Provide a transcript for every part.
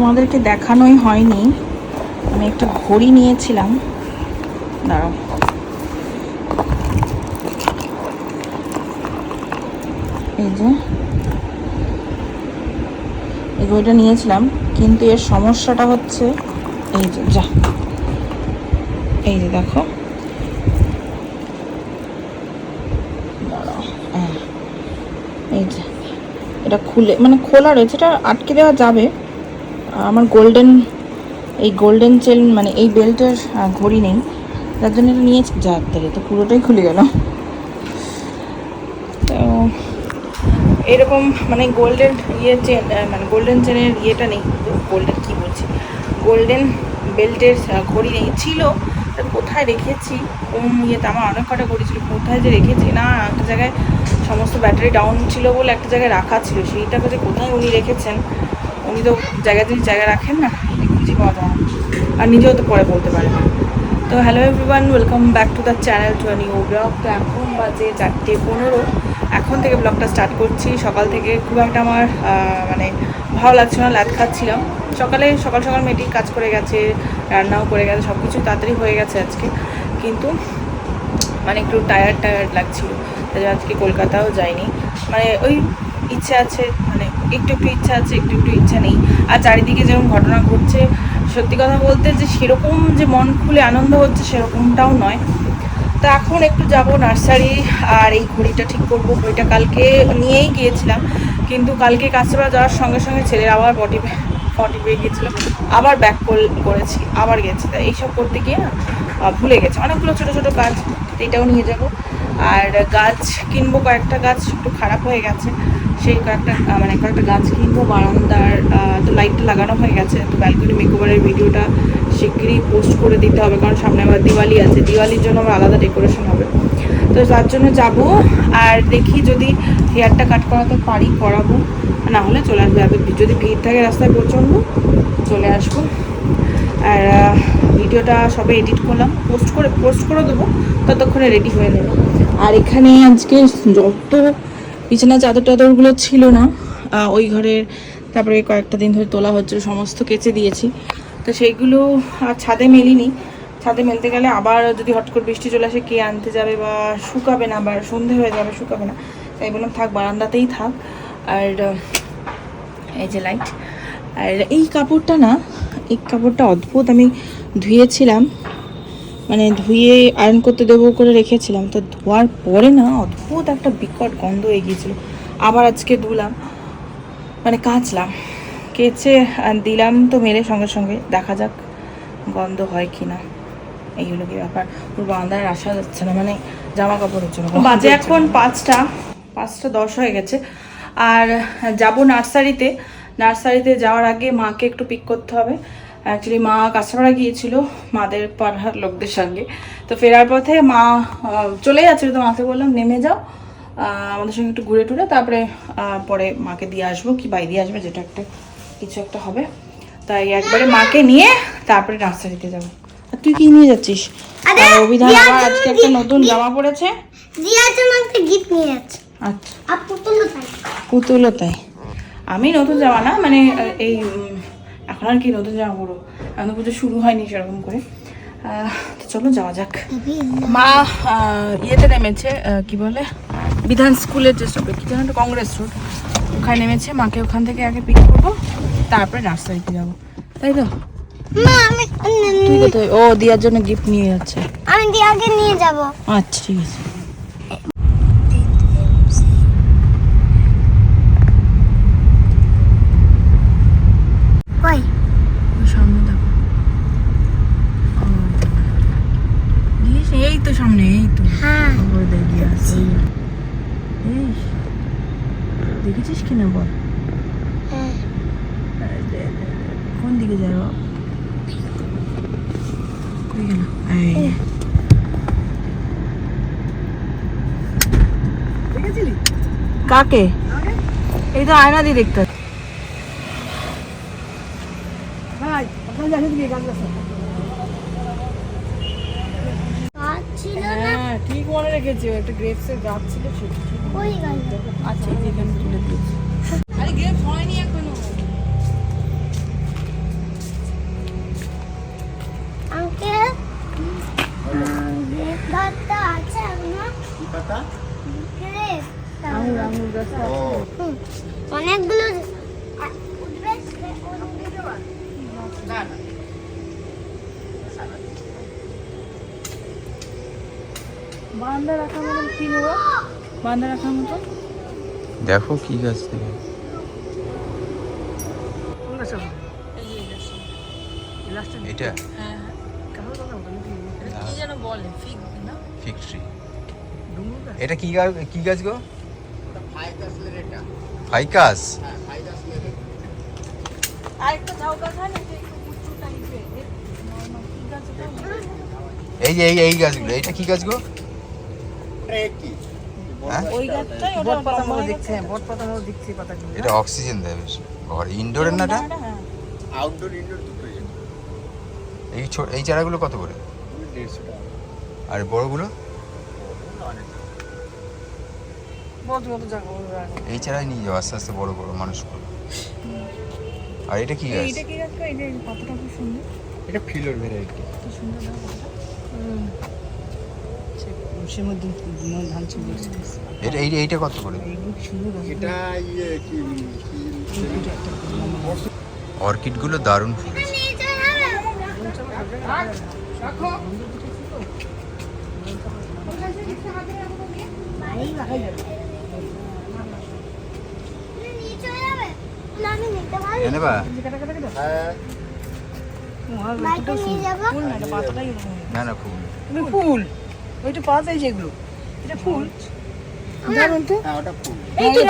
তোমাদেরকে দেখানোই হয়নি। আমি একটা ঘড়ি নিয়েছিলাম। দাঁড়াও। এই যে। এই ঘড়িটা নিয়েছিলাম কিন্তু এর সমস্যাটা হচ্ছে এই যে যা। এই যে দেখো। হ্যাঁ, এই যে এটা খুলে মানে খোলা রয়েছে এটা আটকে দেওয়া যাবে। আমার গোল্ডেন এই গোল্ডেন চেন মানে এই বেল্টের ঘড়ি নেই। যার জন্য এটা নিয়েছি। যাক তাহলে তো পুরোটাই খুলে গেল। তো, এরকম মানে গোল্ডেন ইয়ে চেন মানে গোল্ডেন চেনের ইয়েটা নেই। গোল্ডেন কী বলছি? গোল্ডেন বেল্টের ঘড়ি নেই। ছিল কোথায় রেখেছি? কোন ইয়েতে? আমার অনেক কটা ঘড়ি ছিল। কোথায় যে রেখেছি? না, একটা জায়গায় সমস্ত ব্যাটারি ডাউন ছিল বলে একটা জায়গায় রাখা ছিল। সেইটাকে যে কোথায় উনি রেখেছেন উনি তো জায়গায় যদি জায়গায় রাখেন না খুঁজে পাওয়া যায়। আর নিজেও তো পরে বলতে পারে তো hello everyone welcome back to the channel to new blog তো এখন বাজে চারটে পনেরো। এখন থেকে ব্লগটা স্টার্ট করছি। সকাল থেকে খুব একটা আমার মানে ভালো লাগছে না ল্যাদ খাচ্ছিলাম। সকালে সকাল সকাল মেয়েটি কাজ করে গেছে, রান্নাও করে গেছে সব কিছু তাড়াতাড়ি হয়ে গেছে আজকে। কিন্তু মানে একটু টায়ার্ড টায়ার্ড লাগছিল। তাই আজকে কলকাতাও যাইনি। মানে ওই ইচ্ছে আছে মানে একটু একটু ইচ্ছা আছে, একটু একটু ইচ্ছা নেই। আর চারিদিকে যেরকম ঘটনা ঘটছে, সত্যি কথা বলতে যে সেরকম যে মন খুলে আনন্দ হচ্ছে সেরকমটাও নয়। তো এখন একটু যাব নার্সারি আর এই ঘড়িটা ঠিক করব। ঘড়িটা কালকে নিয়েই গিয়েছিলাম, কিন্তু কালকে কাস্টমার যাওয়ার সঙ্গে সঙ্গে ছেলের আবার পটি পটি পেয়ে গিয়েছিল। আবার ব্যাক করেছি, আবার গেছি। তাই এইসব করতে গিয়ে না ভুলে গেছে। অনেকগুলো ছোটো ছোটো গাছ, এটাও নিয়ে যাব। আর গাছ কিনবো কয়েকটা গাছ, একটু খারাপ হয়ে গেছে। সেই কয়েকটা মানে কয়েকটা গাছ কিনবো, বারান্দার তো লাইটটা লাগানো হয়ে গেছে, তো ব্যালকনি মেকওভারের ভিডিওটা শিগগিরই পোস্ট করে দিতে হবে, কারণ সামনে আবার দিওয়ালি আছে, দিওয়ালির জন্য আমার আলাদা ডেকোরেশন হবে। তো তার জন্য যাব, আর দেখি যদি হেয়ারটা কাট করাতে পারি, করাবো না হলে চলে আসবে। আর যদি ভিড় থাকে রাস্তায় প্রচণ্ড, চলে আসব। আর ভিডিওটা সবে এডিট করলাম পোস্ট করে পোস্ট করে দেবো, ততক্ষণে রেডি হয়ে নেবে। আর এখানে আজকে যত বিছানা চাদর টাদরগুলো ছিল না ওই ঘরের, তারপরে কয়েকটা দিন ধরে তোলা হচ্ছে সমস্ত কেচে দিয়েছি। তো সেইগুলো ছাদে মেলিনি। ছাদে মেলতে গেলে আবার যদি হট করে বৃষ্টি চলে আসে, কে আনতে যাবে বা শুকাবে না, বা সন্ধে হয়ে যাবে, শুকাবে না। তাই বললাম, থাক, বারান্দাতেই থাক। আর এই যে লাইট আর এই কাপড়টা না, এই কাপড়টা অদ্ভুত, আমি ধুয়েছিলাম। মানে ধুয়ে আয়রন করতে দেবো করে রেখেছিলাম। তো ধোয়ার পরে না অদ্ভুত একটা বিকট গন্ধ হয়ে গিয়েছিল। আবার আজকে ধুলাম মানে কাচলাম। কেচে দিলাম তো মেরে সঙ্গে সঙ্গে। দেখা যাক গন্ধ হয় কি না এই হলো কি ব্যাপার? পুরো বান্দায় আসা যাচ্ছে না মানে জামা কাপড়ের জন্য। বাজে এখন পাঁচটা পাঁচটা দশ হয়ে গেছে। আর যাব নার্সারিতে। নার্সারিতে যাওয়ার আগে মাকে একটু পিক করতে হবে। অ্যাকচুয়ালি মা কাঁচরাপাড়া গিয়েছিল মাদের পাড়ার লোকদের সঙ্গে। তো ফেরার পথে মা চলে যাচ্ছিল। তো মাকে বললাম নেমে যাও আমাদের সঙ্গে একটু ঘুরে টুরে তারপরে পরে মাকে দিয়ে আসব কি বাই দিয়ে আসবে যেটা একটা কিছু একটা হবে। তাই একবারে মাকে নিয়ে তারপরে নার্সারিতে যাব। আর তুই কি নিয়ে যাচ্ছিস? আর অভিধান আবার আজকে একটা নতুন জামা পড়েছে। গিফট নিয়ে যাচ্ছে। আচ্ছা। পুতুলও তাই। পুতুলও তাই। আমি নতুন জামা না মানে এই এখন আর কি নতুন জামা পরবো এখন পুজো শুরু হয়নি সেরকম করে। তো চলো যাওয়া যাক। মা ইয়েতে নেমেছে কি বলে? বিধান স্কুলের যে স্টপে কি জানো কংগ্রেস রোড। ওখানে নেমেছে মাকে ওখান থেকে আগে পিক করব তারপরে নার্সারিতে যাব। তাই তো? তুই কোথায়? ও দিয়ার জন্য গিফট নিয়ে যাচ্ছে। আমি দিয়াকে নিয়ে যাব। আচ্ছা ঠিক আছে কই ওই সামনে দেখো ও, দিয়েছে এই তো সামনে এই তো হ্যাঁ ওই দেখি আছে এই দেখেছিস কিনা বল? হ্যাঁ। কোন দিকে যাই কই গেল কাকে? এই তো আয়না দিয়ে দেখতে। হবে। গাছ রেখেছি একটা গ্রেপসের গাছ ছিল ছোট ওই আচ্ছা যেখানে তুলে দিয়েছি। আরে গ্রেপস হয়নি এখনও। আঙ্কেল ধরতে আছে অনেকগুলো উঠবে? না। বান্দা রাখার মতন কি নেব? বান্দা রাখার মতন? দেখো কি গাছ থেকে। এটা হ্যাঁ কি যেন বলে ফিগ না ফিগ ট্রি। এটা কি গাছ কি গাছ গো? ফাইকাস। হয়? এই যে এই এই গাছগুলো এটা কি গাছ গো? এটা অক্সিজেন দেয় বেশ। ঘর ইনডোরের না এটা হ্যাঁ। আউটডোর ইনডোর দুটোই এই ছোট এই চারাগুলো কত করে? আর বড়গুলো। এই চারাই নিয়ে যাও আস্তে আস্তে বড় বড় মানুষগুলো। আর এটা কি গাছ? এইটা কি গাছ গো? কতটা খুব সুন্দর। এটা ফিলোর ভ্যারাইটি। কি সুন্দর? সে সে মধ্যে ধান ছিল এটা এই এইটা কত করে? এইগুলো কি সুন্দর গাছ। এটা ইয়ে কি? অর্কিডগুলো দারুণ ফুল হ্যাঁ। না না ফুল। ফুল? ওইটা পাতাই যেগুলো। এটা ফুল। দারুণ তো। হ্যাঁ ওটা ফুল। এই তো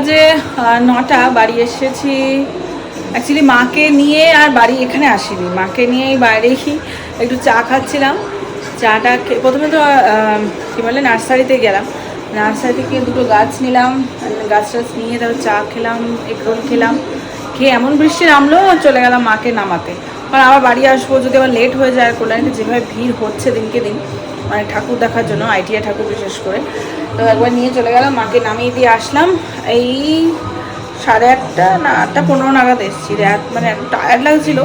বাজে নটা বাড়ি এসেছি। অ্যাকচুয়ালি মাকে নিয়ে আর বাড়ি এখানে আসিনি। মাকে নিয়েই বাইরেই একটু চা খাচ্ছিলাম। চাটা প্রথমে তো কী বলে, নার্সারিতে গেলাম। নার্সারি থেকে দুটো গাছ নিলাম গাছ টাছ নিয়ে তারপর চা খেলাম, এগরোল খেলাম। খেয়ে এমন বৃষ্টি নামলো, চলে গেলাম মাকে নামাতে। কারণ আবার বাড়ি আসব, যদি আবার লেট হয়ে যায়, কল্যাণীতে যেভাবে ভিড় হচ্ছে দিনকে দিন মানে ঠাকুর দেখার জন্য আইটিআই ঠাকুর বিশেষ করে। তো একবার নিয়ে চলে গেলাম, মাকে নামিয়ে দিয়ে আসলাম। এই সাড়ে আটটা না আটটা পনেরো নাগাদ এসেছি। রাত মানে একটু টায়ার্ড লাগছিল।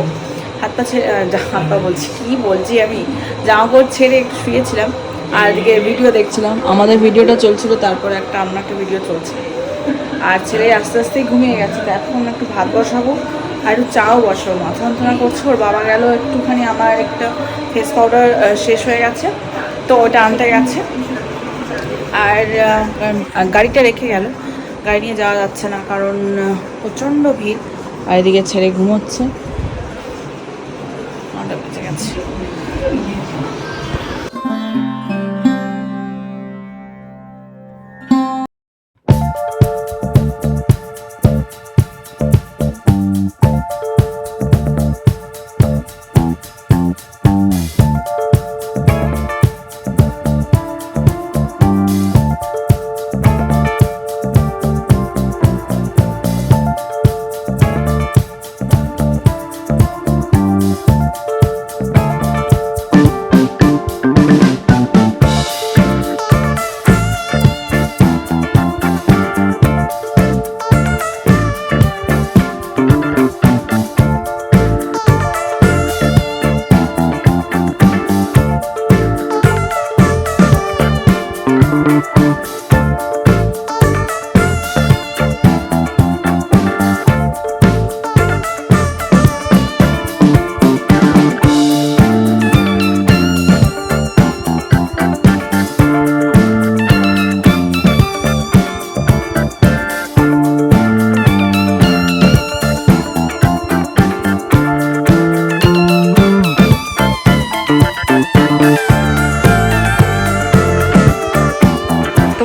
হাত পা ছেড়ে হাত পা বলছি, কী বলছি আমি? জামা কাপড় ছেড়ে একটু শুয়েছিলাম। আর এদিকে ভিডিও দেখছিলাম। আমাদের ভিডিওটা চলছিল, তারপরে একটা অন্য একটা ভিডিও চলছে। আর ছেলে আস্তে আস্তেই ঘুমিয়ে গেছে। এখন একটু ভাত বসাবো, আর একটু চাও বসাবো। মাথা যন্ত্রণা করছে, ওর বাবা গেল, একটুখানি আমার একটা ফেস পাউডার শেষ হয়ে গেছে। তো ওটা আনতে গেছে। আর গাড়িটা রেখে গেল। গাড়ি নিয়ে যাওয়া যাচ্ছে না কারণ প্রচণ্ড ভিড়। আর এদিকে ছেড়ে ঘুমোচ্ছে। গেছে।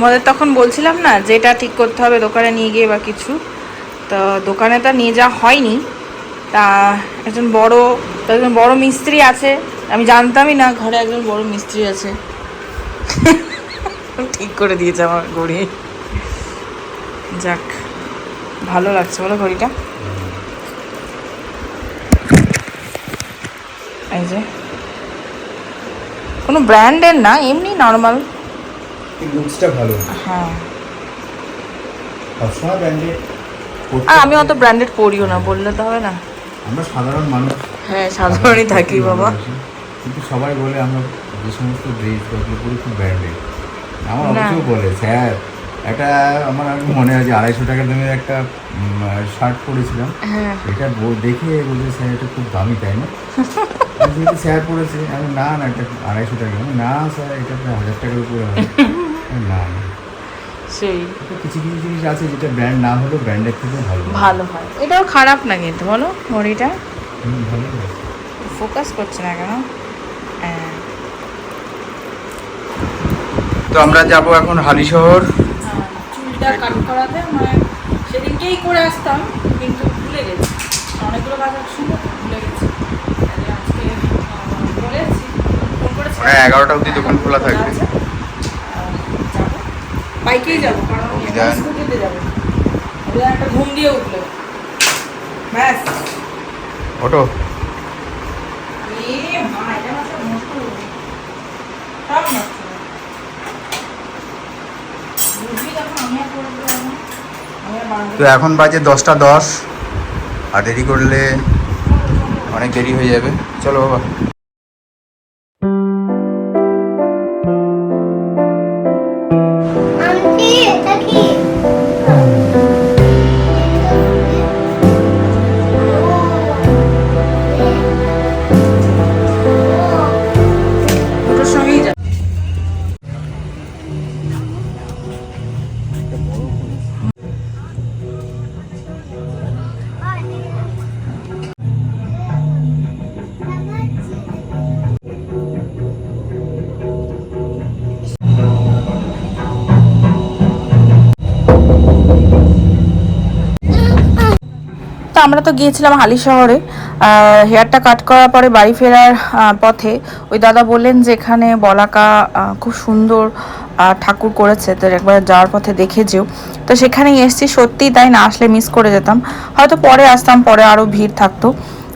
তোমাদের তখন বলছিলাম না যে এটা ঠিক করতে হবে দোকানে নিয়ে গিয়ে বা কিছু। তো দোকানে তো নিয়ে যাওয়া হয়নি। তা একজন বড় তো একজন বড় মিস্ত্রি আছে। আমি জানতামই না ঘরে একজন বড় মিস্ত্রি আছে। ঠিক করে দিয়েছে আমার ঘড়ি যাক ভালো লাগছে বলো ঘড়িটা। এই যে। কোনো ব্র্যান্ডের না এমনি নর্মাল লুকসটা ভালো। হ্যাঁ। সবসময় ব্র্যান্ডেড আর আমি অত ব্র্যান্ডেড পরিও না বললে তো হবে না। আমরা সাধারণ মানুষ। হ্যাঁ সাধারণই থাকি বাবা। কিন্তু সবাই বলে আমরা যে সমস্ত ড্রেস ওগুলো পুরো খুব ব্র্যান্ডেড আমার। অবশ্যই বলে স্যার একটা আমার আমি মনে আছে আড়াইশো টাকা দামের একটা শার্ট পরেছিলাম। হ্যাঁ। এটা দেখে বলছে স্যার এটা খুব দামি তাই না? স্যার পড়েছে আমি না না এটা আড়াইশো টাকা। না স্যার এটা প্রায় হাজার টাকার উপরে হবে। না। সেই। কিছু কিছু জিনিস আছে যেটা ব্র্যান্ড না হলেও ব্র্যান্ডের থেকে ভালো ভালো হয়। এটাও খারাপ না কিন্তু বলো ঘড়িটা ফোকাস করছে না কেন? হ্যাঁ তো আমরা যাব এখন হালিশহর। চুলটা কাট করাতে মানে সেদিনকেই করে আসতাম কিন্তু ভুলে গেছি। অনেকগুলো কাজ একসঙ্গে ভুলে গেছি। তাই আজকে আহ, বলেছি। ফোন করেছি। মানে এগারোটা অবধি দোকান খোলা থাকবে। বাইকেই যাব কারণ স্কুটিতে যাব। একটা ঘুম দিয়ে উঠল। ব্যাস। ওটো তো এখন বাজে দশটা দশ আর দেরি করলে অনেক দেরি হয়ে যাবে। চলো বাবা। তো আমরা তো গিয়েছিলাম হালি শহরে হেয়ারটা কাট করার পরে বাড়ি ফেরার পথে ওই দাদা বললেন যে এখানে বলাকা খুব সুন্দর ঠাকুর করেছে। তো একবার যাওয়ার পথে দেখে যেও। তো সেখানেই এসছি, সত্যিই তাই না আসলে মিস করে যেতাম। হয়তো পরে আসতাম, পরে আরও ভিড় থাকতো।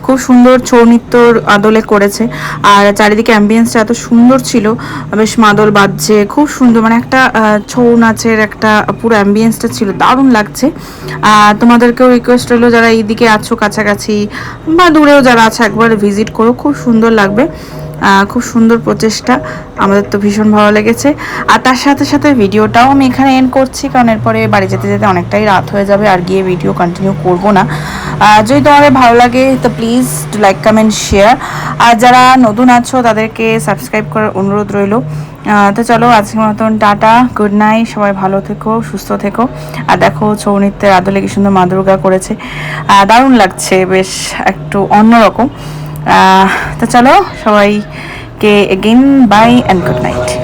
খুব সুন্দর ছৌ নৃত্যর আদলে করেছে। আর চারিদিকে অ্যাম্বিয়েন্সটা এত সুন্দর ছিল, বেশ মাদল বাজছে, খুব সুন্দর মানে একটা ছৌ নাচের একটা পুরো অ্যাম্বিয়েন্সটা ছিল, দারুণ লাগছে। তোমাদেরকেও রিকোয়েস্ট হলো যারা এইদিকে আছো কাছাকাছি, বা দূরেও যারা আছে, একবার ভিজিট করো, খুব সুন্দর লাগবে। খুব সুন্দর প্রচেষ্টা। আমাদের তো ভীষণ ভালো লেগেছে। আর তার সাথে সাথে ভিডিওটাও আমি এখানে এন্ড করছি, কারণ এরপরে বাড়ি যেতে যেতে অনেকটাই রাত হয়ে যাবে আর গিয়ে ভিডিও কন্টিনিউ করব না। যদি তোমাদের ভালো লাগে, তো প্লিজ লাইক কমেন্ট শেয়ার আর যারা নতুন আছো, তাদেরকে সাবস্ক্রাইব করার অনুরোধ রইল। তো চলো, আজকের মতন টাটা গুড নাইট সবাই ভালো থেকো, সুস্থ থেকো। আর দেখো ছৌ নৃত্যের আদলে কি সুন্দর মা দুর্গা করেছে। দারুণ লাগছে, বেশ একটু অন্যরকম। তো চলো সবাইকে again bye and good night